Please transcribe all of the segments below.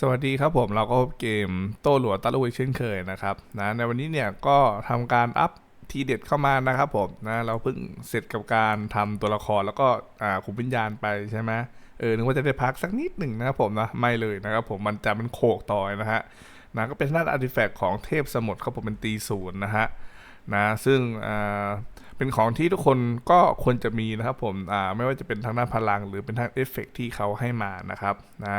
สวัสดีครับผมเราก็พบเกมโต้หลัวตะลุยเช่นเคยนะครับนะในวันนี้เนี่ยก็ทำการอัพทีเด็ดเข้ามานะครับผมนะเราเพิ่งเสร็จกับการทำตัวละครแล้วก็อ่าขุมวิญญาณไปใช่ไหมเออนึกว่าจะได้พักสักนิดหนึ่งนะครับผมนะไม่เลยนะครับผมมันจะเป็นโขกต่อยนะฮะนะก็เป็นหน้าอาร์ติแฟกต์ของเทพสมุทรครับผมเป็นตีศูนย์นะฮะนะซึ่งอ่าเป็นของที่ทุกคนก็ควรจะมีนะครับผมอ่าไม่ว่าจะเป็นทางด้านพลัง หรือเป็นทางเอฟเฟกต์ที่เขาให้มานะครับนะ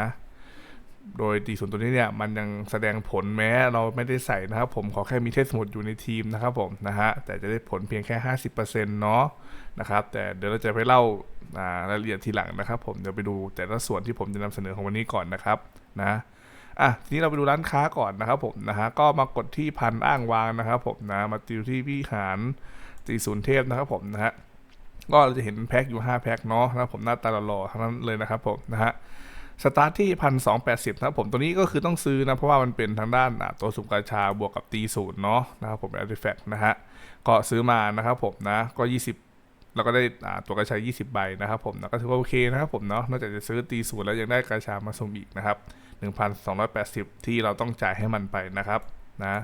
โดยตีศูนตัวนี้เนี่ยมันยังแสดงผลแม้เราไม่ได้ใส่นะครับผมขอแค่มีเทพสมุดอยู่ในทีมนะครับผมนะฮะแต่จะได้ผลเพียงแค่ 50%เนาะนะครับแต่เดี๋ยวเราจะไปเล่ารายละเอียดทีหลังนะครับผมเดี๋ยวไปดูแต่ละส่วนที่ผมจะนำเสนอของวันนี้ก่อนนะครับนะอะทีนี้เราไปดูร้านค้าก่อนนะครับผมนะฮะก็มากดที่พันอ้างวางนะครับผมนะมาติวที่วิหารตีศูนย์เทพนะครับผมนะฮะก็เราจะเห็นแพ็คอยู่ 5 แพ็คเนาะนะครับผมหน้าตาหล่อทั้งนั้นเลยนะครับผมนะฮะ สตาร์ทที่พันสองแปดสิบนะครับผมตัวนี้ก็คือต้องซื้อนะ เพราะว่ามันเป็นทางด้านตัวสุ่มกาชาบวกกับตีศูนย์เนาะนะครับผมเป็น artifact นะฮะก็ซื้อมานะครับผมนะก็20แล้วก็ได้ตัวกาชา20 ใบนะครับผมนะก็ถือว่าโอเคนะครับผมเนาะนอกจากจะซื้อตีศูนย์แล้วยังได้กาชามาสุ่มอีกนะครับ 1,280 ที่เราต้องจ่ายให้มันไปนะครับนะ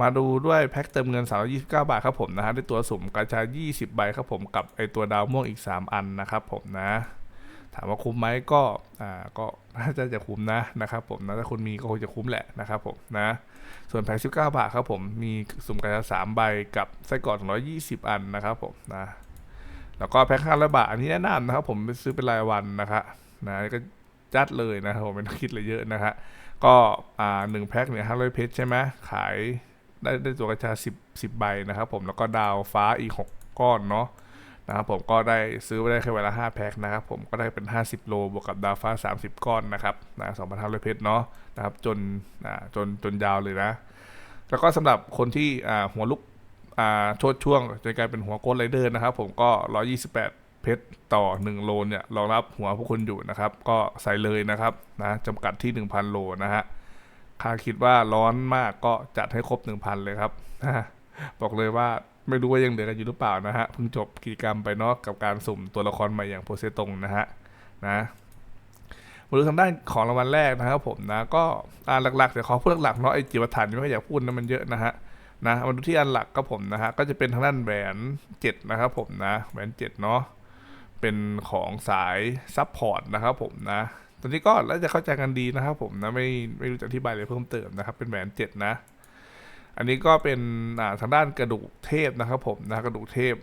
มาดูด้วยแพ็คเติมเงิน 329 บาทครับผมนะฮะได้ตัวสุ่มกาชา20 ใบครับผมกับไอตัวดาวม่วงอีก 3 อันนะครับผมนะ ถามว่าคุ้มไหมก็อ่าก็น่าจะจะคุ้มนะนะครับผมนะถ้าคุณมีก็คงจะคุ้มแหละนะครับผมนะส่วนแพ็ค19บาทครับผมมีสุ่มกระชาสามใบกับไส้กรอก120อันนะครับผมนะแล้วก็แพ็ค500บาทอันนี้แนะนำนะครับผมซื้อเป็นรายวันนะครับนะก็จัดเลยนะครับผมไม่ต้องคิดอะไรเยอะนะฮะก็อ่าหนึ่งแพ็คเนี่ย500เพชรใช่ไหมขายได้ได้ตัวกระชา10 10ใบนะครับผมแล้วก็ดาวฟ้าอีก6ก้อนเนาะ นะครับผมก็ได้ซื้อไปได้แค่เวลา5แพ็คนะครับผมก็ได้เป็น 50 โลบวกกับดาฟ้า 30 ก้อนนะครับนะ2,500เพชรเนาะนะครับจนอ่าจนจนยาวเลยนะ แล้วก็สำหรับคนที่อ่าหัวลุกอ่าโชดช่วงจนกลายเป็นหัวโกนไรเดอร์นะครับผมก็ 128เพชรต่อ 1 โลเนี่ยรองรับหัวพวกคุณอยู่นะครับ ก็ใส่เลยนะครับนะจำกัดที่ 1,000 โลนะฮะถ้าคิดว่าร้อนมากก็จัดให้ครบ 1,000 เลยครับ บอกเลยว่า ไม่รู้ว่ายังเหลือกันอยู่หรือเปล่านะฮะเพิ่งจบกิจกรรมไปเนาะกับการสุ่มตัวละครใหม่อย่างโพเซตงนะฮะนะมาดูทางด้านของรางวัลแรกนะครับผมนะก็อ่าหลักๆเดี๋ยวขอพูดหลักๆเนาะไอจิวฐานไม่อยากพูดนะมันเยอะนะฮะนะมาดูที่อันหลักก็ผมนะฮะก็จะเป็นทางด้านแหวนเจ็ดนะครับผมนะแหวนเจ็ดเนาะเป็นของสายซัพพอร์ตนะครับผมนะตอนนี้ก็แล้วจะเข้าใจกันดีนะครับผมนะไม่ไม่รู้จะอธิบายอะไรเพิ่มเติมนะครับเป็นแหวนเจ็ดนะ อันนี้ก็เป็นทางด้านกระดูกเทพนะครับผมนะกระดูกเทพ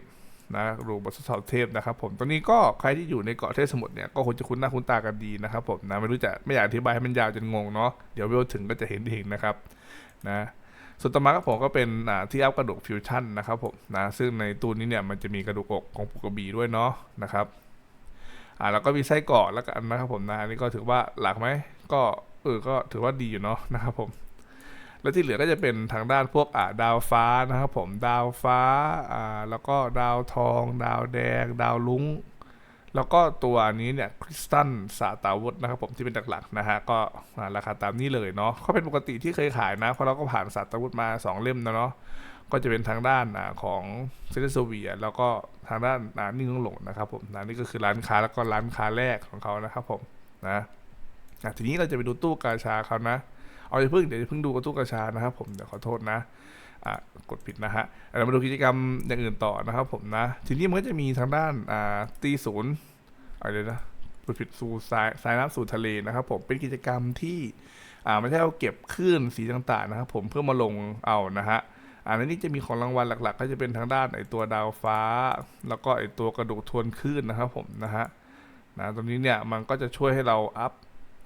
นะกระดูกบททดสอบเทพนะครับผมตรงนี้ก็ใครที่อยู่ในเกาะเทพสมุทรเนี่ยก็คงจะคุ้นหน้าคุ้นตากันดีนะครับผมนะไม่รู้จะไม่อยากอธิบายให้มันยาวจนงงเนาะเดี๋ยวเวลถึงก็จะเห็นเองนะครับนะส่วนต่อมาครับผมก็เป็นที่อัพกระดูกฟิวชั่นนะครับผมนะซึ่งในตู้นี้เนี่ยมันจะมีกระดูกอกของปุกกระบี่ด้วยเนาะนะครับอ่าแล้วก็มีไส้กรอกแล้วกันนะครับผมนะอันนี้ก็ถือว่าหลักไหมก็เออก็ถือว่าดีอยู่เนาะนะครับผม แล้วที่เหลือก็จะเป็นทางด้านพวกอ่าดาวฟ้านะครับผมดาวฟ้าอ่าแล้วก็ดาวทอง ดาวแดง ดาวลุ้ง แล้วก็ตัวนี้เนี่ยคริสตัลสาตาวุธนะครับผมที่เป็นหลักๆนะฮะก็ราคาตามนี้เลยเนาะเขาเป็นปกติที่เคยขายนะเพราะเราก็ผ่านสาตาวุธมา 2 เล่มนะเนาะก็จะเป็นทางด้านอของเซเลโซเวียแล้วก็ทางด้านอ่านิ่งหลงนะครับผมนะนี่ก็คือร้านค้าแล้วก็ร้านค้าแรกของเขานะครับผมนะทีนี้เราจะไปดูตู้กาชาเขานะ เอาอย่าเพิ่งเดี๋ยวอย่าเพิ่งดูกระตู้กระชานะครับผมเดี๋ยวขอโทษนะอ่ากดผิดนะฮะเรามาดูกิจกรรมอย่างอื่นต่อนะครับผมนะ ทีนี้มันก็จะมีทางด้านอ่าตีศูนย์อะไรนะกดผิดสู่สายสายน้ำสู่ทะเลนะครับผมเป็นกิจกรรมที่อ่าไม่ใช่เอาเก็บคลื่นสีต่างๆนะครับผมเพื่อมาลงเอานะฮะอันนี้จะมีของรางวัลหลัก ๆ ก็จะเป็นทางด้านไอตัวดาวฟ้า แล้วก็ไอตัวกระดูกทวนคลื่นนะครับผมนะฮะนะตรงนี้เนี่ยมันก็จะช่วยให้เราอัพ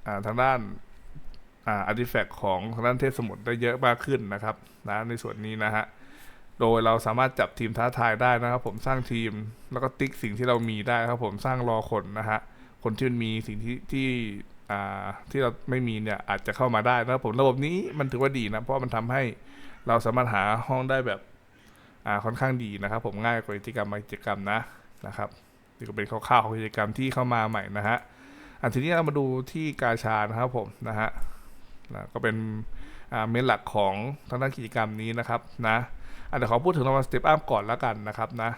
อ่าทางด้าน อ่าอาร์ติแฟกต์ของทางด้านเทพสมุทรได้เยอะมากขึ้นนะครับนะในส่วนนี้นะฮะโดยเราสามารถจับทีมท้าทายได้นะครับ ผมสร้างทีมแล้วก็ติ๊กสิ่งที่เรามีได้ครับ ผมสร้างรอคนนะฮะคนที่มันมีสิ่งที่ที่อ่าที่เราไม่มีเนี่ยอาจจะเข้ามาได้นะครับผมระบบนี้มันถือว่าดีนะเพราะมันทำให้เราสามารถหาห้องได้แบบอ่าค่อนข้างดีนะครับ ผมง่ายกว่ากิจกรรมกิจกรรมนะนะครับนี่ก็เป็นคร่าวๆของกิจกรรมที่เข้ามาใหม่นะฮะอันทีนี้เรามาดูที่กาชานะครับผมนะฮะ นะก็เป็นเมนหลักของทางด้านกิจกรรมนี้นะครับนะอะเดี๋ยวขอพูดถึงรางวัลสเตปอัพก่อนแล้วกันนะครับนะ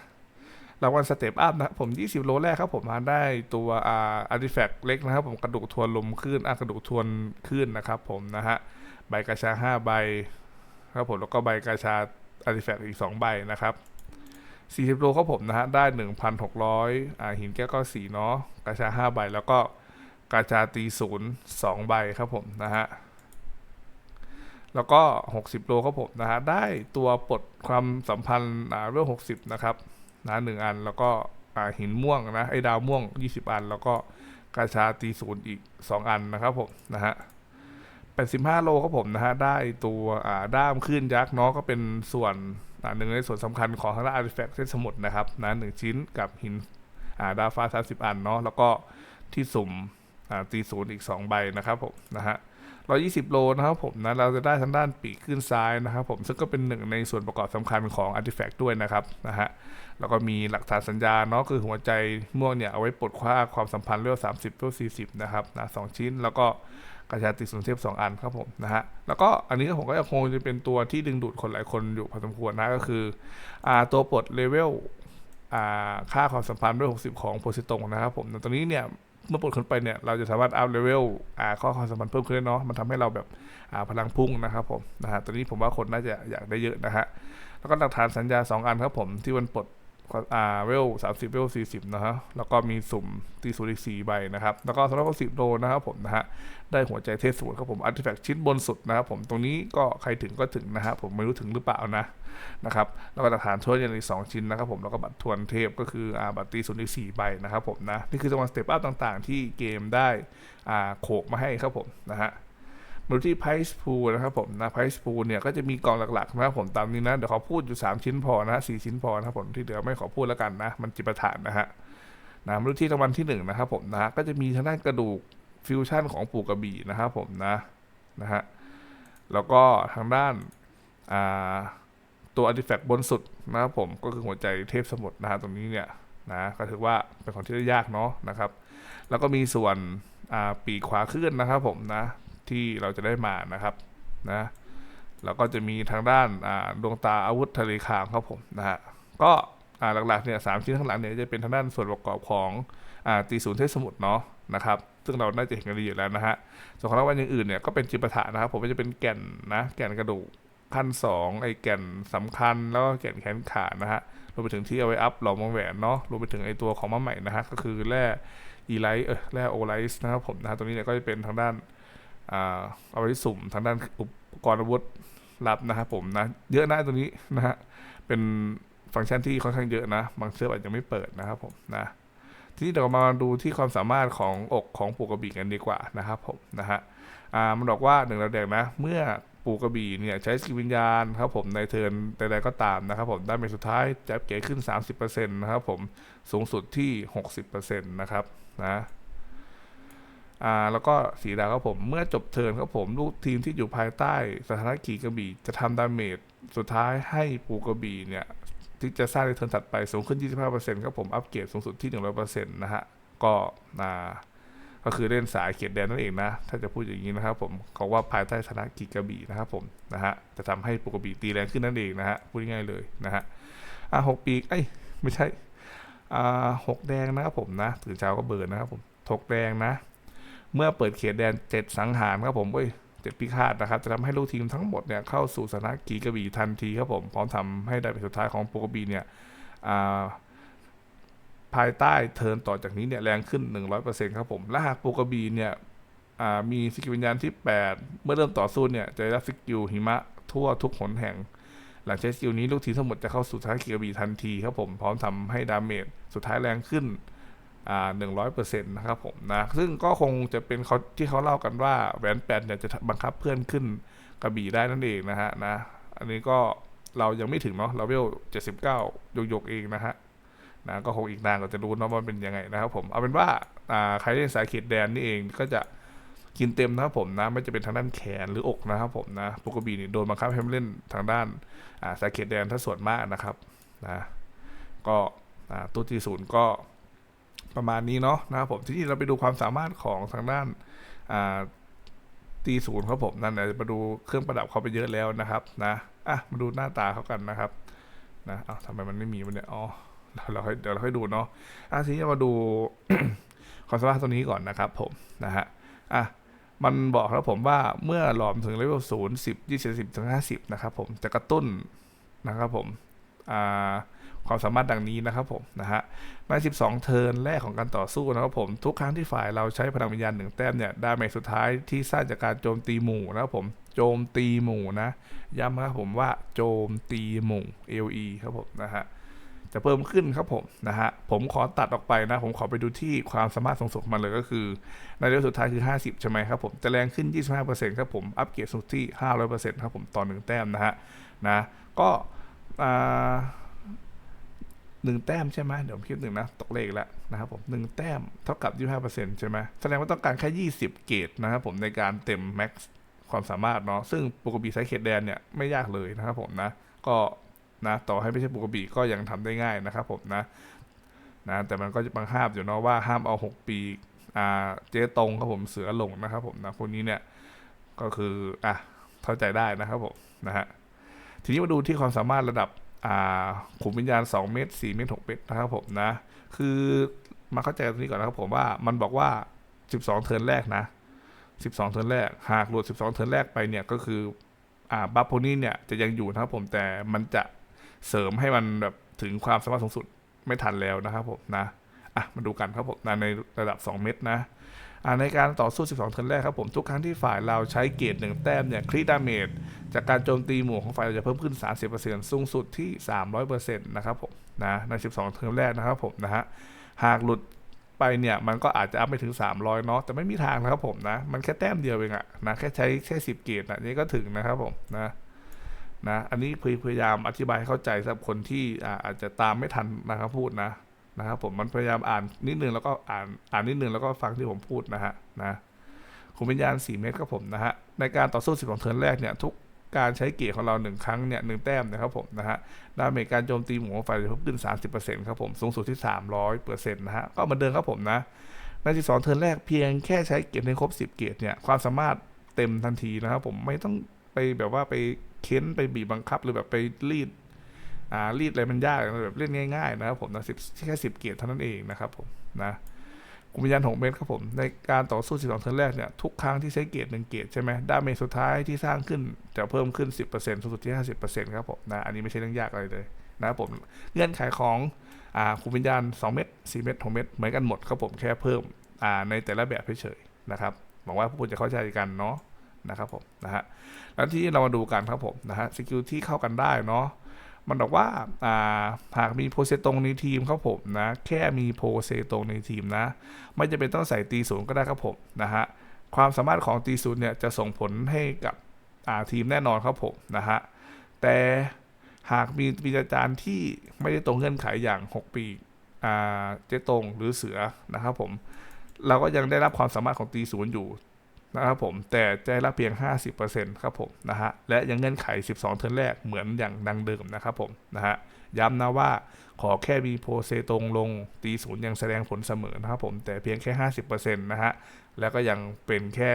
รางวัลสเตปอัพนะครับผม 20 โลแรกครับผมมาได้ตัวอ่าอาร์ติแฟกต์เล็กนะครับ ผมกระดูกทวนลมขึ้นอกระดูกทวนขึ้นนะครับ ผมนะฮะใบกระชา 5 ใบครับผมแล้วก็ใบกระชาอาร์ติแฟกต์อีก 2 ใบนะครับ40 โลครับผมนะฮะได้ 1,600อ่าหินแก้วก็สีเนาะกระชา 5 ใบแล้วก็กระชาตีศูนย์2ใบครับผมนะฮะ แล้วก็ 60 โลครับผมนะฮะได้ตัวปลดความสัมพันธ์อ่าเรื่อง 60 นะครับนะหนึ่งอันแล้วก็อ่าหินม่วงนะไอ้ดาวม่วง 20 อัน แล้วก็กาชาตีศูนย์อีก 2 อันนะครับผมนะฮะ85 โลครับผมนะฮะได้ตัวอ่าด้ามขึ้นยักษ์เนาะก็เป็นส่วนอ่าหนึ่งในส่วนสำคัญของทางด้านอาร์ติแฟกต์เส้นสมุทนะครับนะหนึ่งชิ้นกับหินอ่าดาวฟ้า 30 อันเนาะแล้วก็ที่สุ่มอ่าตีศูนย์อีก 2 ใบนะครับผมนะฮะ 120 โลนะครับผมนะเราจะได้ทางด้านปีกขึ้นซ้ายนะครับผมซึ่งก็เป็นหนึ่งในส่วนประกอบสำคัญของอาร์ติแฟกต์ด้วยนะครับนะฮะแล้วก็มีหลักฐานสัญญาเนาะคือหัวใจม่วงเนี่ยเอาไว้ปลดค่าความสัมพันธ์เรื่อ30เรื่อ40นะครับนะสองชิ้นแล้วก็กระชาติสุนเทพ2อันครับผมนะฮะแล้วก็อันนี้ผมก็ยังคงจะเป็นตัวที่ดึงดูดคนหลายคนอยู่พอสมควรนะก็คืออตัวปลดเลเวลค่าความสัมพันธ์ด้วย 60 ของโพซิตงนะครับผมตรงนี้เนี่ย เมื่อปลดขึ้นไปเนี่ยเราจะสามารถอัพเลเวลอ่าข้อความสัมพันธ์เพิ่มขึ้นได้เนาะมันทำให้เราแบบอ่าพลังพุ่งนะครับผมนะฮะตอนนี้ผมว่าคนน่าจะอยากได้เยอะนะฮะแล้วก็หลักฐานสัญญา 2 อันครับผมที่วันปลด อ่าเวล30เวล40นะฮะแล้วก็มีสุ่มตีศูนย์อีก4ใบนะครับ แล้วก็สำหรับ10โลนะครับผมนะฮะได้หัวใจเทศสูตรครับผมอาร์ติแฟกต์ชิ้นบนสุดนะครับผมตรงนี้ก็ใครถึงก็ถึงนะฮะผมไม่รู้ถึงหรือเปล่านะนะครับแล้วก็หลักฐานช่วยยันอีกสองชิ้นนะครับผมแล้วก็บัตรทวนเทพก็คืออ่าบัตรตีศูนย์อีกสี่ใบนะครับผมนะนี่คือจังหวะสเตปอัพต่างๆ ที่เกมได้อ่าโขกมาให้ครับผมนะฮะ มาดูที่ Price Pool นะครับผมนะ Price Pool เนี่ยก็จะมีกองหลักๆนะครับผมตามนี้นะ เดี๋ยวขอพูดอยู่ 3 ชิ้นพอนะสี่ชิ้นพอนะครับผมที่เหลือไม่ขอพูดแล้วกันนะ มันจิปาถะนนะฮะนะมาดูที่รางวัลที่หนึ่งนะครับผมนะก็จะมีทางด้านกระดูกฟิวชั่นของปู่กระบี่นะครับผมนะนะฮะแล้วก็ทางด้านอ่าตัวอาร์ติแฟกต์บนสุดนะครับผมก็คือหัวใจเทพสมุทรนะฮะตรงนี้เนี่ยนะก็ถือว่าเป็นของที่ได้ยากเนาะนะครับ แล้วก็มีส่วนปีกขวาขึ้นนะครับผมนะ ที่เราจะได้มานะครับนะแล้วก็จะมีทางด้านดวงตาอาวุธทะเลคางครับผมนะฮะก็หลักๆเนี่ยสามชิ้นข้างหลังเนี่ยจะเป็นทางด้านส่วนประกอบของอตีศูนย์เทพสมุทรเนาะนะครับซึ่งเราน่าจะเห็นกันดีอยู่แล้วนะฮะส่วนของรางวัลอย่างอื่นเนี่ยก็เป็นจิปาถะนะครับ ผมก็จะเป็นแก่นนะแก่นกระดูกขั้นสองไอ้แก่นสำคัญแล้วก็แก่นแขนขานะฮะรวมไปถึงที่เอาไว้อัพหลอมวงแหวนเนาะรวมไปถึงไอ้ตัวของมาใหม่นะฮะก็คือแร่อีไลท์เออแร่โอไลท์นะครับผมนะฮะตรงนี้เนี่ยก็จะเป็นทางด้าน เอาไว้สุ่มทางด้านอุปกรณ์อาวุธลับนะครับผมนะ เยอะนะตรงนี้นะฮะ เป็นฟังก์ชันที่ค่อนข้างเยอะนะ บางเซิร์ฟอาจจะไม่เปิดนะครับผมนะ ทีนี้เดี๋ยวเรามาดูที่ความสามารถของอกของปูกระบี่กันดีกว่านะครับผมนะฮะอ่ามันบอกว่าหนึ่งระแดงนะ เมื่อปูกระบี่เนี่ยใช้สกิลวิญญาณครับผมในเทิร์นใดๆก็ตามนะครับผมได้เป็นสุดท้ายจะเก๋ขึ้น 30%นะครับผมสูงสุดที่ 60%นะครับนะ อ่าแล้วก็สีดาวครับผม เมื่อจบเทิร์นครับผม ลูกทีมที่อยู่ภายใต้สถานะขี่กระบี่จะทำดาเมจสุดท้ายให้ปูกระบี่เนี่ยที่จะสร้างในเทิร์นถัดไปสูงขึ้น 25%ครับผมอัปเกรดสูงสุดที่ 100%นะฮะก็อ่าก็คือเล่นสายเขียดแดนนั่นเองนะ ถ้าจะพูดอย่างนี้นะครับผมเขาว่าภายใต้ชนะกิกระบี่นะครับผมนะฮะจะทำให้ปุกระบี่ตีแรงขึ้นนั่นเองนะฮะพูดง่ายเลยนะฮะอะหกปีกเอ้ยไม่ใช่อ่าหกแดงนะครับผมนะตื่นเช้าก็เบิร์นนะครับผมทกแดงนะ เมื่อเปิดเขียดแดนเจ็ดสังหารครับผมเว้ยเจ็ดพิฆาตนะครับ จะทำให้ลูกทีมทั้งหมดเนี่ยเข้าสู่สถานะกีกระบี่ทันทีครับผม พร้อมทำให้ได้เป็นสุดท้ายของปุกระบีเนี่ยอ่าภายใต้เทิร์นต่อจากนี้เนี่ยแรงขึ้น 100%ครับผม และหากโปกบีเนี่ยอ่ามีสกิลวิญญาณที่ 8 เมื่อเริ่มต่อสู้เนี่ยจะได้รับสกิลหิมะทั่วทุกหนแห่ง หลังใช้สกิลนี้ลูกทีมทั้งหมดจะเข้าสู่ท้ายกิกบีทันทีครับผม พร้อมทำให้ดาเมจสุดท้ายแรงขึ้น อ่า100%นต์นะครับผมนะซึ่งก็คงจะเป็นเขาที่เขาเล่ากันว่าแหวนแปดเนี่ยจะบังคับเพื่อนขึ้นกระบี่ได้นั่นเองนะฮะนะอันนี้ก็เรายังไม่ถึงเนาะเราเวล79ยกเองนะฮะนะก็คงอีกนานก็จะรู้เนาะว่ามันเป็นยังไงนะครับผมเอาเป็นว่าอ่าใครเล่นสายเขตแดนนี่เองก็จะกินเต็มนะครับผมนะไม่จะเป็นทางด้านแขนหรืออกนะครับผมนะปกบีนี่โดนบังคับให้เล่นทางด้านอ่าสายเขตแดนถ้าส่วนมากนะครับนะก็อ่าตัวที่ศูนย์ก็ ประมาณนี้เนาะนะครับผมทีนี้เราไปดูความสามารถของทางด้านตีศูนย์ครับผมนั่นเดี๋ยมาดูเครื่องประดับเขาไปเยอะแล้วนะครับนะอะมาดูหน้าตาเขากันนะครับนะอ้าวทำไมมันไม่มีมันเนี่ยอ๋อเราค่อยเดี๋ยวเราค่อยดูเนาะอะทีนี้มาดูความสามารถตัวนี้ก่อนนะครับผมนะฮะอะมันบอกครับผมว่าเมื่อหลอมถึงเลเวลศูนย์สิบยี่สิบสิบถึงห้าสิบนะครับผมจะกระตุ้นนะครับผมอ่า ความสามารถดังนี้นะครับผมนะฮะใน 12 เทิร์นแรกของการต่อสู้นะครับผมทุกครั้งที่ฝ่ายเราใช้พลังวิญญาณหนึ่งแต้มเนี่ยดาเมจสุดท้ายที่สร้างจากการโจมตีหมู่นะครับผมโจมตีหมู่นะย้ำนะครับผมว่าโจมตีหมู่ LE ครับผมนะฮะจะเพิ่มขึ้นครับผมนะฮะผมขอตัดออกไปนะ ผมขอไปดูที่ความสามารถสูงสุดมันเลยก็คือ ในเลเวลสุดท้ายคือ 50 ใช่ไหมครับผมจะแรงขึ้น 25%ครับผม อัปเกรดสุดที่ 500%ครับผมต่อหนึ่งแต้มนะฮะนะก็อ่า หนึ่งแต้มใช่ไหมเดี๋ยวผมคิดหนึ่งนะตกเลขแล้วนะครับผมหนึ่งแต้มเท่ากับ25%ใช่ไหมแสดงว่าต้องการแค่20เกรดนะครับผมในการเต็มแม็กซ์ความสามารถเนาะซึ่งปกติไซส์เขตแดนเนี่ยไม่ยากเลยนะครับผมนะก็นะต่อให้ไม่ใช่ปกติก็ยังทำได้ง่ายนะครับผมนะนะแต่มันก็จะบังห้ามอยู่เนาะว่าห้ามเอา 6 ปีอ่าเจ๊ตรงครับผมเสือหลงนะครับผมนะพวกนี้เนี่ยก็คืออะเข้าใจได้นะครับผมนะฮะทีนี้มาดูที่ความสามารถระดับ ขุมวิญญาณ 2 เมตร 4 เมตร 6 เมตรนะครับผมนะ คือมาเข้าใจตรงนี้ก่อนนะครับผมว่ามันบอกว่า 12 เทิร์นแรกนะ 12 เทิร์นแรก หากหลุด 12 เทิร์นแรกไปเนี่ยก็คืออ่าบัฟพวกนี้เนี่ยจะยังอยู่นะครับผมแต่มันจะเสริมให้มันแบบถึงความสามารถสูงสุดไม่ทันแล้วนะครับผมนะอะมาดูกันครับผมนะในระดับ 2 เม็ดนะ ในการต่อสู้ 12 เทิร์นแรกครับผมทุกครั้งที่ฝ่ายเราใช้เกรดหนึ่งแต้มเนี่ยคริดาเมจจากการโจมตีหมู่ของฝ่ายเราจะเพิ่มขึ้น 30%สูงสุดที่ 300%นะครับผมนะใน 12 เทิร์นแรกนะครับผมนะฮะหากหลุดไปเนี่ยมันก็อาจจะอัพไปถึง 300 เนาะแต่ไม่มีทางนะครับผมนะ มันแค่แต้มเดียวเองอะนะแค่ใช้แค่10 เกตนะนี่ก็ถึงนะครับผมนะนะอันนี้พยายามอธิบายให้เข้าใจสำหรับคนที่อาจจะตามไม่ทันนะครับพูดนะ นะครับผมมันพยายามอ่านนิดนึงแล้วก็อ่านอ่านนิดนึงแล้วก็ฟังที่ผมพูดนะฮะนะคุณวิญญาณ 4 เมตรครับผมนะฮะในการต่อสู้12เทิร์นแรกเนี่ยทุกการใช้เกียร์ของเราหนึ่งครั้งเนี่ยหนึ่งแต้มนะครับผมนะฮะดาเมจการโจมตีหมู่ของฝ่ายจะเพิ่มขึ้น 30%ครับผมสูงสุดที่ 300%นะฮะก็เหมือนเดิมครับผมนะใน12เทิร์นแรกเพียงแค่ใช้เกียร์ให้ครบ 10 เกียร์เนี่ยความสามารถเต็มทันทีนะครับผมไม่ต้องไปแบบว่าไปเค้นไปบีบบังคับหรือแบบไปรีด รีดอะไรมันยากนแบบเล่นง่ายๆนะครับผมนะสิบแค่10เกียรเท่านั้นเองนะครับผมนะกุมวิญญาณหงเมตรครับผม ในการต่อสู้ 12 เทิร์นแรกเนี่ยทุกครั้งที่ใช้เกียรหนึ่งเกียรใช่ไหมดาเมจสุดท้ายที่สร้างขึ้นจะเพิ่มขึ้น 10%สูงสุดที่ 50%ครับผมนะอันนี้ไม่ใช่เรื่องยากอะไรเลยนะครับผมเงื่อนไขของอ่าคุมวิญญาณ 2 เม็ด4เม็ด6เม็ดเหมือนกันหมดครับผมแค่เพิ่มอ่าในแต่ละแบบเฉยๆนะครับหวังว่าผู้คนจะเข้าใจกันเนาะนะครับผมนะฮะแล้วที่เรามาดูกันครับผมนะฮะสกิลที่เข้ากันได้เนาะ มันบอกว่าอ่าหากมีโพเซตรงในทีมครับผมนะ แค่มีโพเซตรงในทีมนะ ไม่จะเป็นต้องใส่ตีศูนย์ก็ได้ครับผมนะฮะ ความสามารถของตีศูนย์เนี่ยจะส่งผลให้กับอ่าทีมแน่นอนครับผมนะฮะ แต่หากมีปีจารย์ที่ไม่ได้ตรงเงื่อนไขอย่าง 6 ปีเจตรงหรือเสือนะครับผม เราก็ยังได้รับความสามารถของตีศูนย์อยู่ นะครับผมแต่จะได้รับเพียง 50%ครับผมนะฮะและยังเงื่อนไข 12 เทิร์นแรกเหมือนอย่างดังเดิมนะครับผมนะฮะย้ำนะว่าขอแค่มีโพเซตรงลงตีศูนย์ยังแสดงผลเสมอนะครับผมแต่เพียงแค่ 50%นะฮะแล้วก็ยังเป็นแค่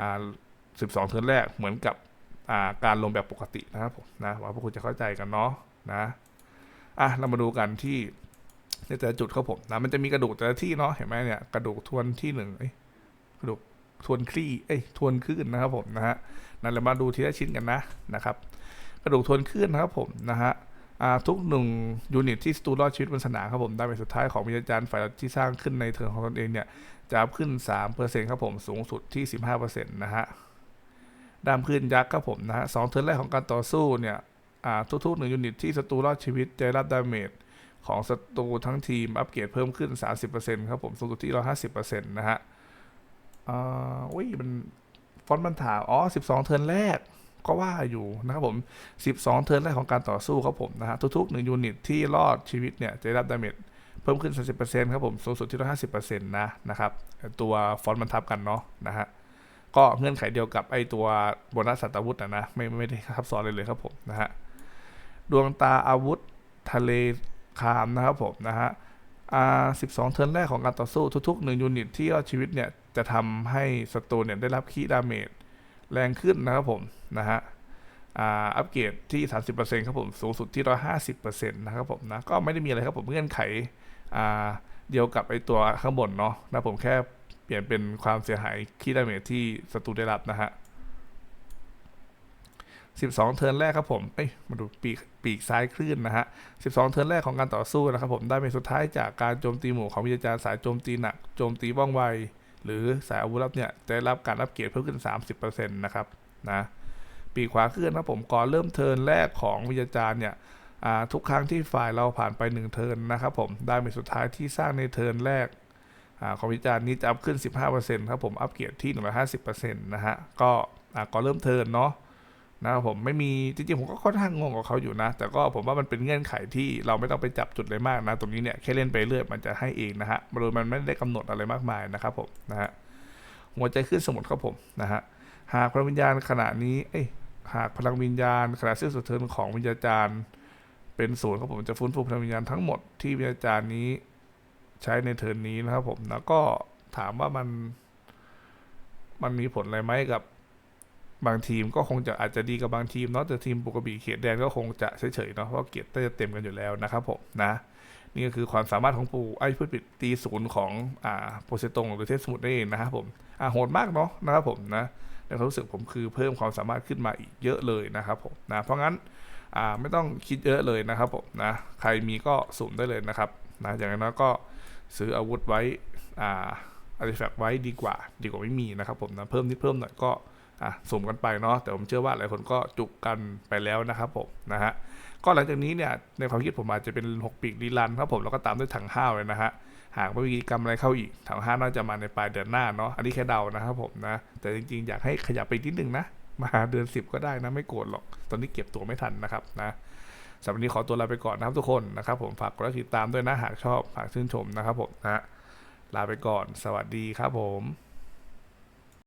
อ่า12 เทิร์นแรกเหมือนกับอ่าการลงแบบปกตินะครับผมนะหว่าพวกคุณจะเข้าใจกันเนาะนะอะเรามาดูกันที่ในแต่ละจุดครับผมนะมันจะมีกระดูกแต่ละที่เนาะเห็นไหมเนี่ยกระดูกทวนที่หนึ่งกระดูก ทวนคลี่เอ้ยทวนคลื่นนะครับผมนะฮะนั่นเรามาดูทีละชิ้นกันนะนะครับ กระดูกทวนคลื่นนะครับผมนะฮะอ่าทุกหนึ่งยูนิตที่สตูรอดชีวิตบนสนามครับผมได้เป็นสุดท้ายของวิญญาณฝ่ายที่สร้างขึ้นในเทิร์นของตนเองเนี่ยจะขึ้น 3%ครับผมสูงสุดที่ 15%นะฮะดามขึ้นยักษ์ครับผมนะฮะสองเทิร์นแรกของการต่อสู้เนี่ยอ่าทุกๆหนึ่งยูนิตที่ศัตรูรอดชีวิตจะรับดาเมจของศัตรูทั้งทีมอัปเกรดเพิ่มขึ้น 30%ครับผมสูงสุดที่ 150%นะฮะ อ่าอุ้ยมันฟอนต์มันถามอ๋อ 12 เทิร์นแรกก็ว่าอยู่นะครับผม 12 เทิร์นแรกของการต่อสู้ครับผมนะฮะทุกๆ 1 ยูนิตที่รอดชีวิตเนี่ยจะได้รับดาเมจเพิ่มขึ้น 30%ครับผมสูงสุดที่150%นะนะครับตัวฟอนต์มันทับกันเนาะนะฮะก็เงื่อนไขเดียวกับไอตัวโบนัสสัตวุธนะนะไม่ไม่ได้ซับซ้อนเลยเลยครับผมนะฮะดวงตาอาวุธทะเลคามนะครับผมนะฮะอ่า12 เทิร์นแรกของการต่อสู้ทุกๆ 1 ยูนิตที่รอดชีวิตเนี่ย จะทำให้ศัตรูเนี่ยได้รับคีดาเมจแรงขึ้นนะครับผมนะฮะอัปเกรดที่ 30%ครับผม สูงสุดที่ 150%นะครับผมนะ ก็ไม่ได้มีอะไรครับผมเงื่อนไขเดียวกับไอตัวข้างบนเนาะนะผมแค่เปลี่ยนเป็นความเสียหายที่ดาเมจที่ศัตรูได้รับนะฮะ 12 เทิร์นแรกครับผม เอ้ย มาดูปีกปีกซ้ายคลื่นนะฮะ 12 เทิร์นแรกของการต่อสู้นะครับผม ได้เป็นสุดท้ายจากการโจมตีหมู่ของวิจารย์สายโจมตีหนัก โจมตีว่องไว หรือสายอาวุธลับเนี่ยจะได้รับการรับเกียรดเพิ่มขึ้น 30%นะครับนะปีขวาขึ้นนะครับผมก่อนเริ่มเทินแรกของวิทยาจารย์เนี่ยทุกครั้งที่ฝ่ายเราผ่านไป 1 เทินนะครับผมได้เป็นสุดท้ายที่สร้างในเทินแรกอของวิทยาจารณ์นี้จะอัพขึ้น 15%ครับผมอัพเกียรดที่ 150%นะฮะก็ก่อนเริ่มเทินเนาะ นะครับผมไม่มีจริงๆผมก็ค่อนข้างงงกับเขาอยู่นะ แต่ก็ผมว่ามันเป็นเงื่อนไขที่เราไม่ต้องไปจับจุดเลยมากนะ ตรงนี้เนี่ยแค่เล่นไปเรื่อยมันจะให้เองนะฮะโดยมันไม่ได้กำหนดอะไรมากมายนะครับผมนะฮะหัวใจขึ้นสมุดครับผมนะฮะหากพลังวิญญาณขณะนี้เอ้ยหากพลังวิญญาณขณะสิ้นสุดเทิร์นของวิญญาจารย์เป็นศูนย์ครับผมจะฟื้นฟูพลังวิญญาณทั้งหมดที่วิญญาจารย์นี้ใช้ในเทิร์นนี้นะครับผมแล้วก็ถามว่ามันมันมีผลอะไรไหมกับ บางทีมก็คงจะอาจจะดีกับบางทีมเนาะแต่ทีมปกติเขียดแดงก็คงจะเฉยๆเนาะเพราะเกียรติจะเต็มกันอยู่แล้วนะครับผมนะนี่ก็คือความสามารถของปูไอ้พูดปิดตีศูนย์ของอ่าโปรเซตงหรือเทสมุทรนั่นเองนะครับผมอ่าโหดมากเนาะนะครับผมนะในความรู้สึกผมคือเพิ่มความสามารถขึ้นมาอีกเยอะเลยนะครับผมนะเพราะงั้นอ่าไม่ต้องคิดเยอะเลยนะครับผมนะใครมีก็สุ่มได้เลยนะครับนะอย่างนั้นก็ซื้ออาวุธไว้อ่าอาร์ติแฟกต์ไว้ดีกว่า ดีกว่าไม่มีนะครับผมนะเพิ่มนิดเพิ่มหน่อยก็ อะสุ่มกันไปเนาะแต่ผมเชื่อว่าหลายคนก็จุกกันไปแล้วนะครับผมนะฮะก็หลังจากนี้เนี่ยในความคิดผมอาจจะเป็น 6 ปีกดีลันครับผมแล้วก็ตามด้วยถังห้าวเลยนะฮะหากไม่มีกรรมอะไรเข้าอีกถังห้าน่าจะมาในปลายเดือนหน้าเนาะอันนี้แค่เดานะครับผมนะแต่จริงๆ อยากให้ขยับไปนิดนึงนะมาเดือน 10 ก็ได้นะไม่โกรธหรอก ตอนนี้เก็บตัวไม่ทันนะครับนะสำหรับนี้ขอตัวลาไปก่อนนะครับทุกคนนะครับผมฝากกดติดตามด้วยนะหากชอบหากชื่นชมนะครับผมนะฮะลาไปก่อนสวัสดีครับผม